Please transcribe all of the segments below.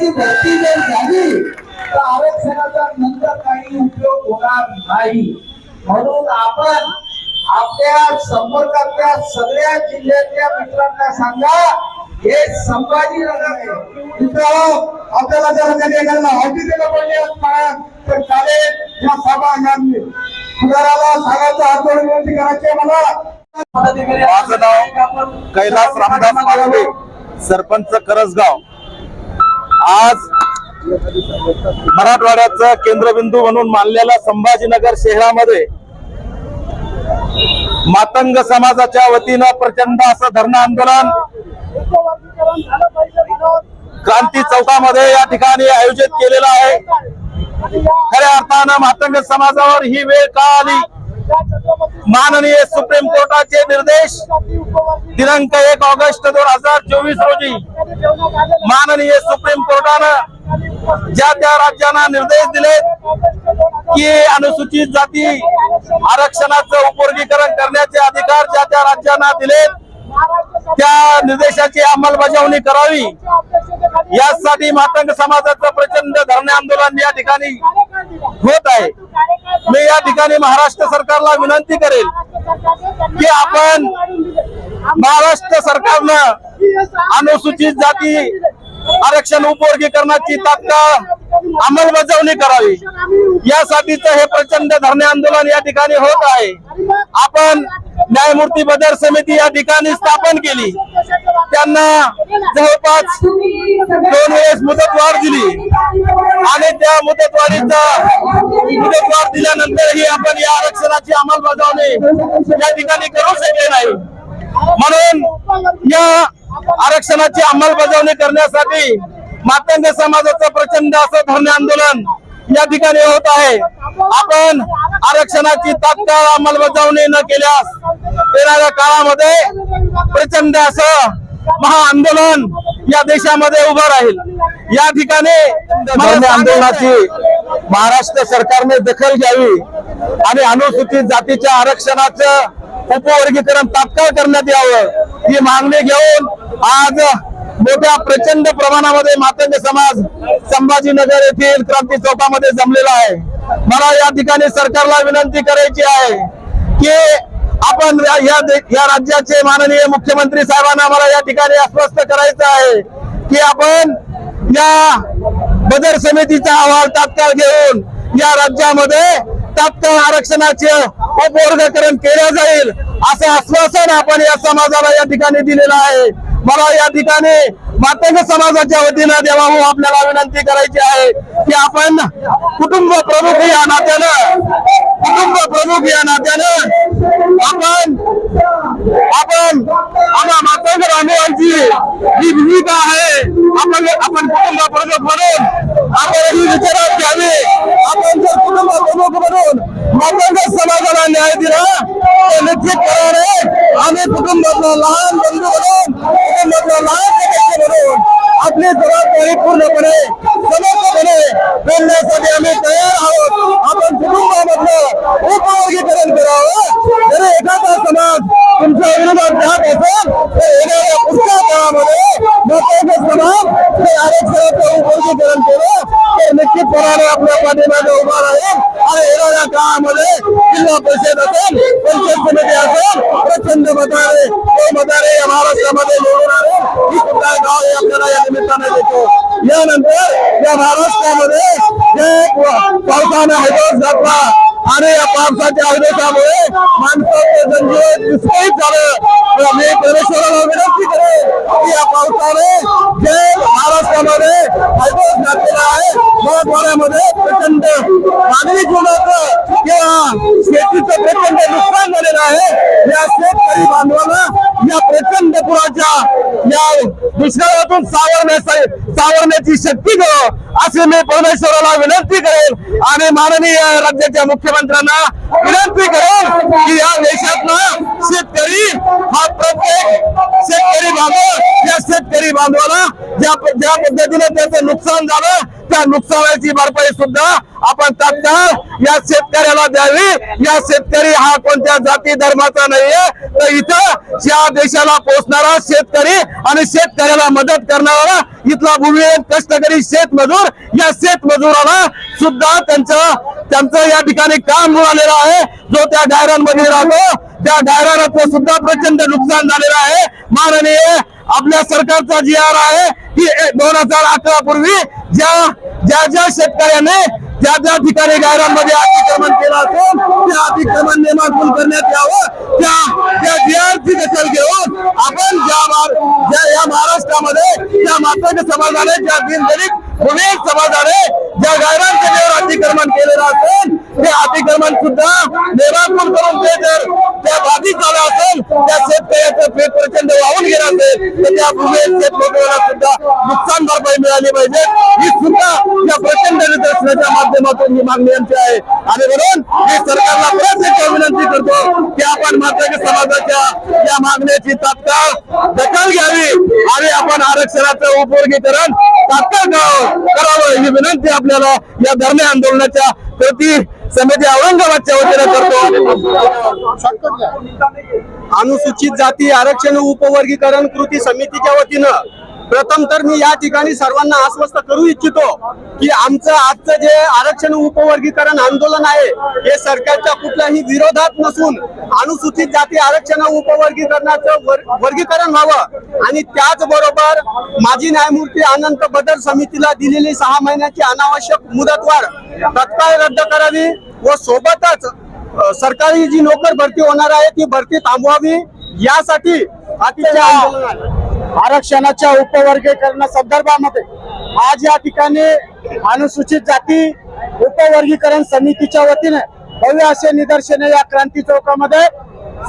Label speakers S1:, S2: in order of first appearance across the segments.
S1: कर्मचाऱ्यांची भरती जर झाली तर आरक्षणाचा नंतर काही उपयोग होणार नाही. म्हणून आपण आपल्या संपर्कातल्या सगळ्या जिल्ह्यातल्या मित्रांना सांगा हे संभाजीनगर आहे.
S2: मित्रांनो आपल्याला जर कधी एखाद्याला हॉकी दिलं पडले तर चालेल या सभा यांनी सुधाराला सांगायचं आंदोलन विनंती करायची मला.
S3: माझं नाव कैलास रामदास मालवे सरपंच करसगाव. आज मराठवाड्याचं केंद्रबिंदू म्हणून मानलेल्या संभाजीनगर शहरामध्ये मातंग समाजाच्या वतीनं प्रचंड असं धरणं आंदोलन क्रांती चौकामध्ये या ठिकाणी आयोजित केलेलं आहे. खऱ्या अर्थानं मातंग समाजावर ही वेळ का आली? माननीय सुप्रीम कोर्टाचे निर्देश दिनांक एक ऑगस्ट दोन हजार चोवीस रोजी माननीय सुप्रीम कोर्टानं ज्या त्या राज्यांना निर्देश दिले की अनुसूचित जाती आरक्षणाचं उपवर्गीकरण करण्याचे अधिकार ज्या त्या राज्यांना दिलेत त्या निर्देशाची अंमलबजावणी करावी. यासाठी मातंग समाजाचं प्रचंड धरणे आंदोलन या ठिकाणी होत आहे. मी या ठिकाणी महाराष्ट्र सरकारला विनंती करेल की आपण महाराष्ट्र सरकारनं अनुसूचित जाती आरक्षण उपवर्गीकरणाची तात्काळ अंमलबजावणी करावी. यासाठीच हे प्रचंड धरणे आंदोलन या ठिकाणी होत आहे. आपण न्यायमूर्ती बदर समिती या ठिकाणी स्थापन केली. त्यांना जवळपास दोन वेळेस मुदतवाढ दिली. आणि त्या मुदतवाढीचा मुदतवाढ दिल्यानंतरही आपण या आरक्षणाची अंमलबजावणी या ठिकाणी करू शकले नाही. म्हणून या आरक्षणाची अंमलबजावणी करण्यासाठी मातंग समाजाचं प्रचंड असं धरणे आंदोलन या ठिकाणी होत आहे. आपण आरक्षणाची तात्काळ अंमलबजावणी न केल्यास येणाऱ्या काळामध्ये प्रचंड असं महाआंदोलन या देशामध्ये उभं राहील. या ठिकाणी आंदोलनाची महाराष्ट्र सरकारने दखल घ्यावी आणि अनुसूचित जातीच्या आरक्षणाचं उपवर्गीकरण तात्काळ करण्यात यावं ही मागणी घेऊन आज मोठ्या प्रचंड प्रमाणामध्ये मातंग समाज संभाजीनगर येथील क्रांती चौकामध्ये जमलेला आहे. मला या ठिकाणी सरकारला विनंती करायची आहे की आपण या- या या राज्याचे माननीय मुख्यमंत्री साहेबांना मला या ठिकाणी आश्वस्त करायचं आहे की आपण या बदर समितीचा अहवाल तात्काळ घेऊन या राज्यामध्ये तात्काळ आरक्षणाचे उपवर्गीकरण केलं जाईल असं आश्वासन आपण या समाजाला या ठिकाणी दिलेलं आहे. मला या ठिकाणी मातंग समाजाच्या वतीनं देवाहू आपल्याला विनंती करायची आहे की आपण कुटुंब प्रमुख या नात्यानं कुटुंब प्रमुख या नात्यानं आपण आपण आम्हा मातंग बांधवांची जी भूमिका आहे आपण आपण कुटुंब प्रमुख म्हणून आपण ही विचारात घ्यावी. आपण जर कुटुंब प्रमुख म्हणून मातंग समाजाला न्याय दिला तर नक्की निश्चितपणाने आम्ही कुटुंबातला लहान बंधू म्हणून कुटुंबातला लहान सदस्य म्हणून आपली जबाबदारी पूर्णपणे समर्थपणे पेलण्यासाठी आम्ही तयार कुटुंबामधलं उपवर्गीकरण करावं जर एखादा समाज तुमच्या विरोधात जात असेल तर येणाऱ्या पुढच्या काळामध्ये मातांचा समाज आरक्षणाचं उपवर्गीकरण केलं तर निश्चितपणाने आपल्या पाठीमागे उभा राहील आणि येणाऱ्या काळामध्ये जिल्हा परिषद असेल पंचायत समिती असेल प्रचंड मताने तो मताने या महाराष्ट्रामध्ये निवडून आणि या पावसाच्या आदेशामुळे माणसाचं जनजीवन विस्कळीत झालं. मी परमेश्वराला विनंती करेन की या पावसाने जे महाराष्ट्रामध्ये घातलेला आहे. मराठवाड्यामध्ये प्रचंड मानवी जीवनाचं किंवा शेतीचं प्रचंड नुकसान झालेलं आहे. या शेतकरी बांधवांना या प्रचंड पुराच्या या दुष्काळातून सावरण्यासाठी सावरण्याची शक्ती करो असे मी परमेश्वराला विनंती करेन आणि माननीय राज्याच्या मुख्यमंत्र्यांना विनंती करेन की या देशातला शेतकरी हा प्रत्येक शेतकरी बांधव या शेतकरी बांधवाला ज्या ज्या पद्धतीने त्याचं नुकसान झालं त्या नुकसानाची भरपाई सुद्धा आपण तात्काळ या शेतकऱ्याला द्यावी. या शेतकरी हा कोणत्या जाती धर्माचा नाहीये. तर इथं या देशाला पोचणारा शेतकरी आणि शेतकऱ्याला मदत करणारा इथला भूमिहीन कष्टकरी शेतमजूर या शेतमजुराला सुद्धा त्यांचं त्यांचं या ठिकाणी काम मिळालेलं आहे. जो त्या डायरांमध्ये राहतो त्या डायराचं सुद्धा प्रचंड नुकसान झालेलं आहे. माननीय आपल्या सरकारचा जी आर आहे की दोन हजार अकरा पूर्वी ज्या ज्या ज्या शेतकऱ्याने ज्या ज्या ठिकाणी गायरांमध्ये अतिक्रमण केलं असेल त्या अतिक्रमण नियमाकुल करण्यात यावं? त्या त्या जी आरची दखल घेऊन आपण ज्या ज्या या महाराष्ट्रामध्ये ज्या मातंग समाजाने ज्या दिनदलित भूमिक समाजाने ज्या गायरान जमिनीवर अतिक्रमण केलेलं असेल ते अतिक्रमण सुद्धा निराकूल करून ते जर त्या बाधित झालं असेल त्या शेतकऱ्याचं पेट प्रचंड वाहून गेलं असेल तर त्या भूमीत शेतमजुराला सुद्धा नुकसान भरपाई मिळाली पाहिजे. ही सुद्धा या प्रचंड निदर्शनाच्या माध्यमातून ही मागणी आमची आहे. आणि म्हणून मी सरकारला परत एक विनंती करतो की आपण मात्र समाजाच्या या मागण्याची तात्काळ दखल घ्यावी आणि आपण आरक्षणाचं उपवर्गीकरण तात्काळ करावं. करावं ही विनंती आपल्याला या धरणे आंदोलनाच्या प्रति समिती औरंगाबादच्या वतीने करतो.
S4: अनुसूचित जाती आरक्षण उपवर्गीकरण कृती समितीच्या वतीनं प्रथम तर मी या ठिकाणी सर्वांना आश्वस्त करू इच्छितो की आमचं आजचं जे आरक्षण उपवर्गीकरण आंदोलन आहे हे सरकारच्या कुठल्याही विरोधात नसून अनुसूचित जाती आरक्षण उपवर्गीकरणाचं वर्गीकरण व्हावं आणि त्याचबरोबर माजी न्यायमूर्ती अनंत बदल समितीला दिलेली सहा महिन्याची अनावश्यक मुदतवाढ तत्काळ रद्द करावी व सोबतच सरकारी जी नोकर भरती होणार आहे ती भरती थांबवावी यासाठी अतिशय आंदोलन आहे.
S2: आरक्षणाच्या उपवर्गीकरणा संदर्भामध्ये आज या ठिकाणी अनुसूचित जाती उपवर्गीकरण समितीच्या वतीने भव्य असे निदर्शने या क्रांती चौकामध्ये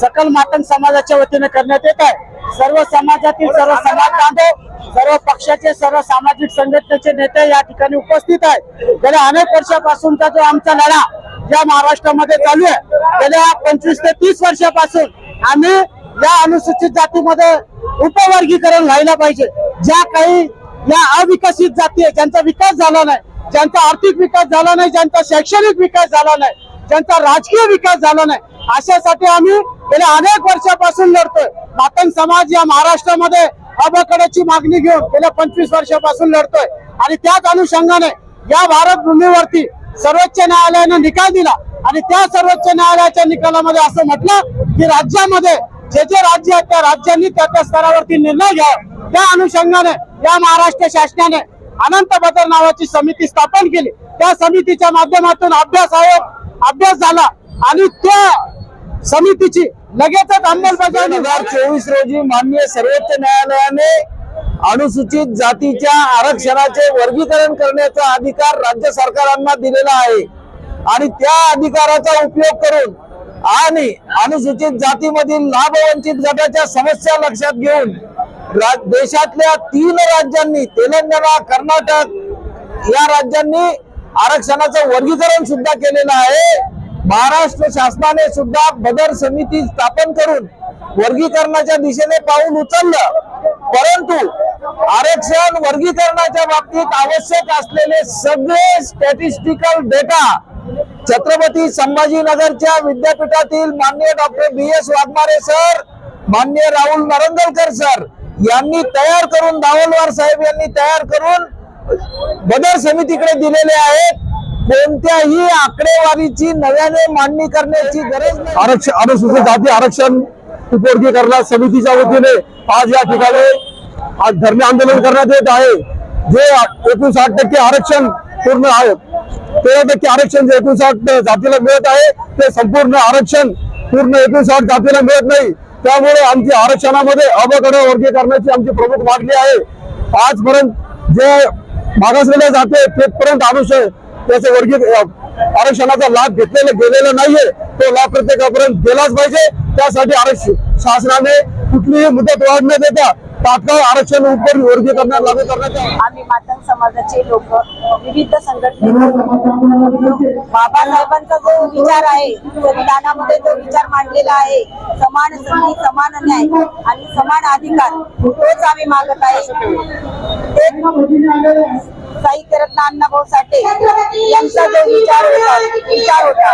S2: सकल मातंग समाजाच्या वतीने करण्यात येत आहे. सर्व समाजातील सर्व समाज बांधव सर्व पक्षाचे सर्व सामाजिक संघटनेचे नेते या ठिकाणी उपस्थित आहेत. गेल्या अनेक वर्षापासूनचा जो आमचा लढा या महाराष्ट्रामध्ये चालू आहे. गेल्या पंचवीस ते तीस वर्षापासून आम्ही या अनुसूचित जातीमध्ये उपवर्गीकरण व्हायला पाहिजे. ज्या काही या अविकसित जाती आहे ज्यांचा विकास झाला नाही ज्यांचा आर्थिक विकास झाला नाही ज्यांचा शैक्षणिक विकास झाला नाही ज्यांचा राजकीय विकास झाला नाही अशासाठी आम्ही गेल्या अनेक वर्षापासून लढतोय. मातंग समाज या महाराष्ट्रामध्ये अबकड्याची मागणी घेऊन गेल्या पंचवीस वर्षापासून लढतोय. आणि त्याच अनुषंगाने या भारत भूमीवरती सर्वोच्च न्यायालयानं निकाल दिला. आणि त्या सर्वोच्च न्यायालयाच्या निकालामध्ये असं म्हटलं की राज्यामध्ये जे जे राज्य आहेत त्या राज्यांनी त्या त्या स्तरावरती निर्णय घ्यावा. त्या अनुषंगाने या महाराष्ट्र शासनाने अनंत बदल नावाची समिती स्थापन केली. त्या समितीच्या माध्यमातून अभ्यास आयोग अभ्यास झाला आणि त्या समितीची लगेचच अंमलबजावणी
S3: हजार चोवीस रोजी माननीय सर्वोच्च न्यायालयाने अनुसूचित जातीच्या आरक्षणाचे वर्गीकरण करण्याचा अधिकार राज्य सरकारांना दिलेला आहे. आणि त्या अधिकाराचा उपयोग करून आणि अनुसूचित जातीमधील लाभवंचित गटाच्या समस्या लक्षात घेऊन देशातल्या तीन राज्यांनी तेलंगणा कर्नाटक या राज्यांनी आरक्षणाचं वर्गीकरण सुद्धा केलेलं आहे. महाराष्ट्र शासनाने सुद्धा बदर समिती स्थापन करून वर्गीकरणाच्या दिशेने पाऊल उचललं. परंतु आरक्षण वर्गीकरणाच्या बाबतीत आवश्यक असलेले सगळे स्टॅटिस्टिकल डेटा छत्रपती संभाजीनगरच्या विद्यापीठातील माननीय doctor B S Waghmare sir मान्य राहुल नरंदलकर सर यांनी तयार करून दावलवार साहेब यांनी तयार करून बदर समितीकडे दिलेले आहेत. कोणत्याही आकडेवारीची नव्याने मांडणी करण्याची गरज आरक्षण अनुसूचित जाती आरक्षण उपवर्गीकरण समितीच्या वतीने आज या ठिकाणी आज धरणे आंदोलन करण्यात येत आहे. जे एकोणसाठ टक्के आरक्षण पूर्ण आहे तेरा टक्के आरक्षण जे एकोणसाठ जातीला मिळत आहे ते संपूर्ण आरक्षण पूर्ण एकोणसाठ जातीला मिळत नाही. त्यामुळे आमची आरक्षणामध्ये अबकड वर्गीकरणाची आमची प्रमुख मागणी आहे. आजपर्यंत जे मागासलेल्या जाते तेथपर्यंत अनुषय त्याचे वर्गी आरक्षणाचा लाभ घेतलेला गेलेला नाहीये. तो लाभ प्रत्येकापर्यंत गेलाच पाहिजे. त्यासाठी आरक्षण शासनाने कुठलीही मुदत वाढ न देता तात्काळ आरक्षण उपर वर्गीकरणात लागू करण्यात
S5: आम्ही मातंग समाजाचे लोक विविध संघटने बाबासाहेबांचा जो विचार आहे संविधानामध्ये जो विचार मांडलेला आहे. समान संधी समान न्याय आणि समान अधिकार तोच आम्ही मागत आहे. साहित्यरत्न अण्णाभाऊ साठे यांचा जो विचार होता विचार होता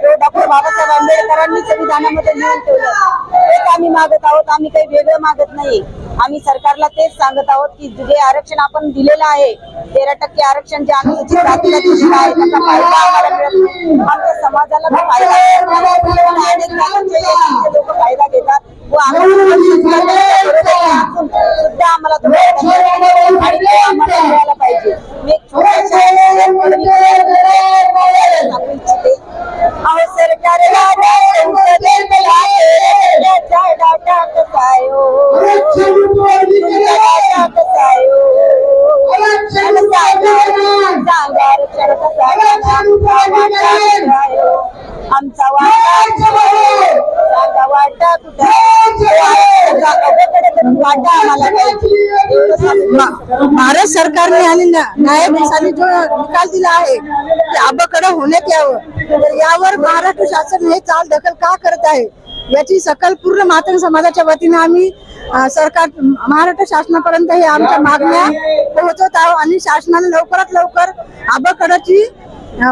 S5: जो डॉक्टर बाबासाहेब आंबेडकरांनी संविधानामध्ये लिहून ठेवलं तेच आम्ही मागत आहोत. आम्ही काही वेगळं मागत नाही. आम्ही सरकारला तेच सांगत आहोत की जे आरक्षण आपण दिलेलं आहे तेरा टक्के आरक्षण जे अनुसूचित जातीला दिलेलं आहे त्याचा फायदा आम्हाला मिळत नाही. आमच्या समाजाला तो फायदा लोक फायदा घेतात. व सुद्धा आम्हाला तो फायदा आम्हाला मिळाला पाहिजे. मी एक छोट्याशा वाटा आम्हाला.
S6: भारत सरकारने आणि नायब जो निकाल दिला आहे की अबकडं होण्यात यावं तर यावर महाराष्ट्र शासन हे चाल दखल का करत आहे? याची सकल पूर्ण मातंग समाजाच्या वतीने आम्ही सरकार महाराष्ट्र शासनापर्यंत हे आमच्या मागण्या पोहोचवत आहोत आणि शासनाने लवकरात लवकर अबकडची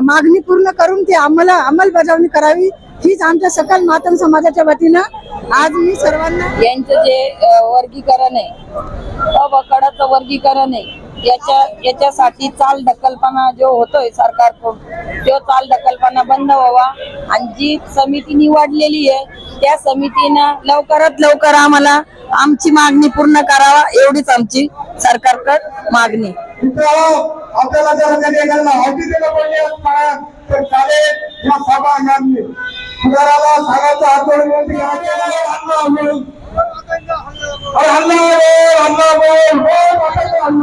S6: मागणी पूर्ण करून ती आम्हाला अंमलबजावणी करावी. हीच आमच्या सकल मातंग समाजाच्या वतीनं आज मी सर्वांना
S5: यांचं जे वर्गीकरण आहे अबकडाचं वर्गीकरण आहे याच्या याच्यासाठी चाल ढकलपणा जो होतोय सरकारकडून तो चाल ढकलपणा बंद व्हावा. आणि जी समिती निवडलेली आहे त्या समितीनं लवकरात लवकर आम्हाला आमची मागणी पूर्ण करावा एवढीच आमची सरकारकड मागणी.
S1: आपल्याला जर कधी एखाद्याला हॉकी दिलं पाहिजे मला तर चालेल या सभा यांनी सुधाराला सांगायचं हात जोडून विनंती करायची हल्ला मिळून अरे हल्ला बोल हल्ला बोल बोल वाटायचं हल्ला